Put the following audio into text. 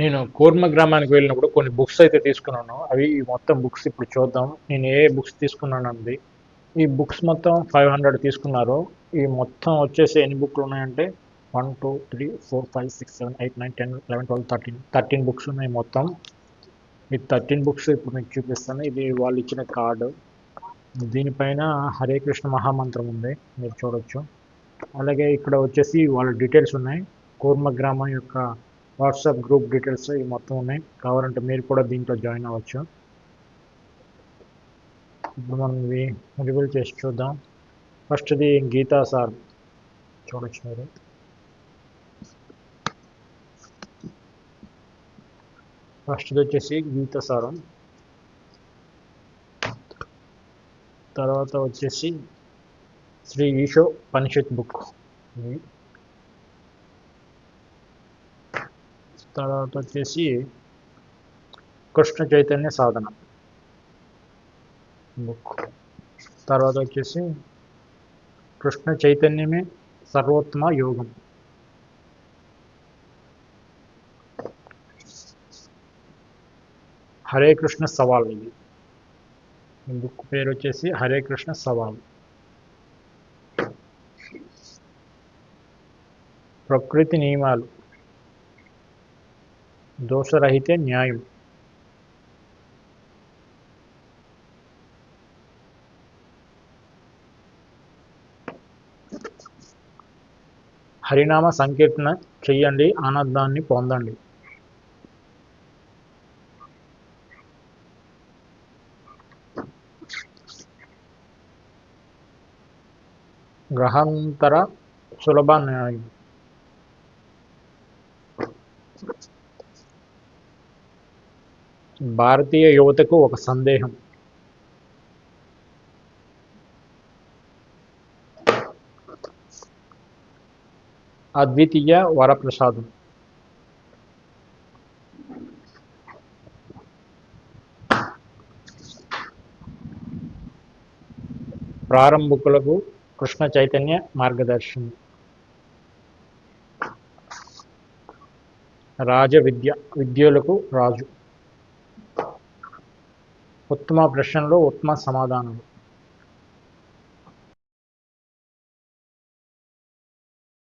నేను కూర్మ గ్రామానికి వెళ్ళినప్పుడు కొన్ని బుక్స్ అయితే తీసుకున్నాను. అవి ఈ మొత్తం బుక్స్ ఇప్పుడు చూద్దాం. నేను ఏ బుక్స్ తీసుకున్నాను ఈ బుక్స్ మొత్తం ఫైవ్ హండ్రెడ్ తీసుకున్నారు. ఈ మొత్తం వచ్చేసి ఎన్ని బుక్లు ఉన్నాయంటే one two three four five six seven eight nine ten eleven twelve thirteen thirteen books ఉన్నాయి మొత్తం. ఈ థర్టీన్ బుక్స్ ఇప్పుడు మీకు చూపిస్తాను. ఇది వాళ్ళు ఇచ్చిన కార్డు. దీనిపైన హరే కృష్ణ మహామంత్రం ఉంది. మీరు చూడొచ్చు. అలాగే ఇక్కడ వచ్చేసి వాళ్ళ డీటెయిల్స్ ఉన్నాయి. కూర్మ గ్రామం యొక్క వాట్సాప్ గ్రూప్ డీటెయిల్స్ ఇవి మొత్తం ఉన్నాయి. కావాలంటే మీరు కూడా దీంట్లో జాయిన్ అవ్వచ్చు. ఇప్పుడు మనం ఇవి రివీల్ చేసి చూద్దాం. ఫస్ట్ది గీతా సార్. చూడొచ్చు మీరు. ఫస్ట్ది వచ్చేసి గీత సారం. తర్వాత వచ్చేసి శ్రీ ఈశో పనిషత్ బుక్. తర్వాత వచ్చేసి కృష్ణ చైతన్య సాధన బుక్ తర్వాత వచ్చేసి కృష్ణ చైతన్యమే సర్వోత్తమ యోగం హరే కృష్ణ సవాల్ ఇది ఈ బుక్ పేరు వచ్చేసి హరే కృష్ణ సవాల్ ప్రకృతి నియమాలు దోషరహితే న్యాయం. హరినామ సంకీర్తన చెయ్యండి ఆనందాన్ని పొందండి. గ్రహాంతర సులభ న్యాయం. భారతీయ యువతకు ఒక సందేహం అద్వితీయ వరప్రసాదం ప్రారంభకులకు కృష్ణ చైతన్య మార్గదర్శనం రాజ విద్య విద్యలకు రాజు ఉత్తమ ప్రశ్నలు ఉత్తమ సమాధానాలు